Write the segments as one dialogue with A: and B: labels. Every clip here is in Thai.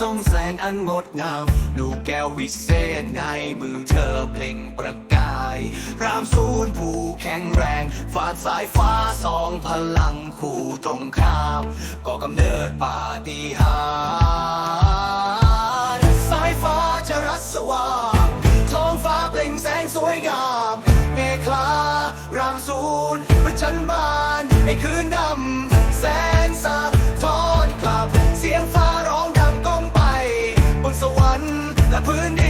A: ส่องแสงอันงดงามดูแก้ววิเศษในมือเธอเปล่งประกาย รามสูนผู้แข็งแรงฟาดสายฟ้าสองพลังคู่ตรงข้ามก็กำเนิดปาฏิหาริย์สายฟ้าจะรัสว่างท้องฟ้าเปล่งแสงสวยงามเมฆลารามสูนประจันบานในคืนดำ ค์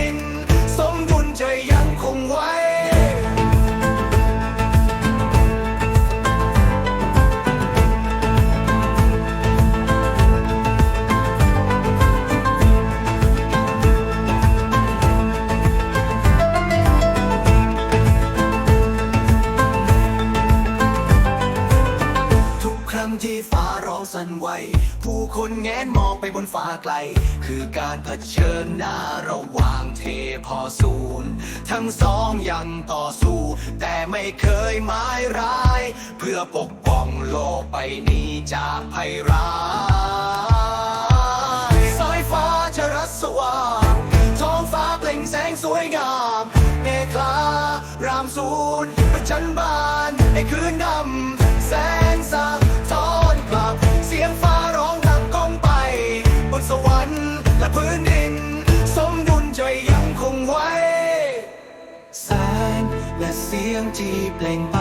A: ร้องสั่นไหว ผู้คนแงนมองไปบนฟ้าไกล คือการเผชิญหน้าระหว่างเทพอศูนย์ทั้งสองยังต่อสู้ แต่ไม่เคยหมายร้าย เพื่อปกป้องโลกใบนี้จากภัยร้ายสายฟ้าจะรัสว่างท้องฟ้าเปล่งแสงสวยงามเมฆลารามสูนประจันบานในคืน วรรค์และพื้นดิน สมดุลใจยังคงไว้ แสงและเสียงที่เปล่งไป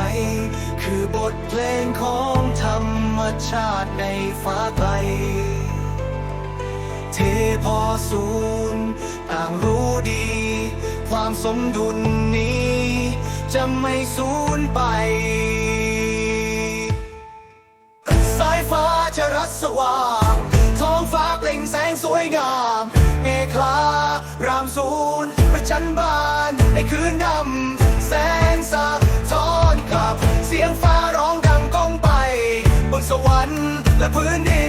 A: คือบทเพลงของธรรมชาติในฟ้าไกลเทพอศูนย์ต่างรู้ดี ความสมดุลนี้ จะไม่สูญไป สายฟ้าจะรัสว่าง วยงามเมฆลารามศูนประจันบานในคืนดำแสงสะท้อนกลับ เสียงฟ้าร้องดังก้องไป บนสวรรค์และพื้นดิน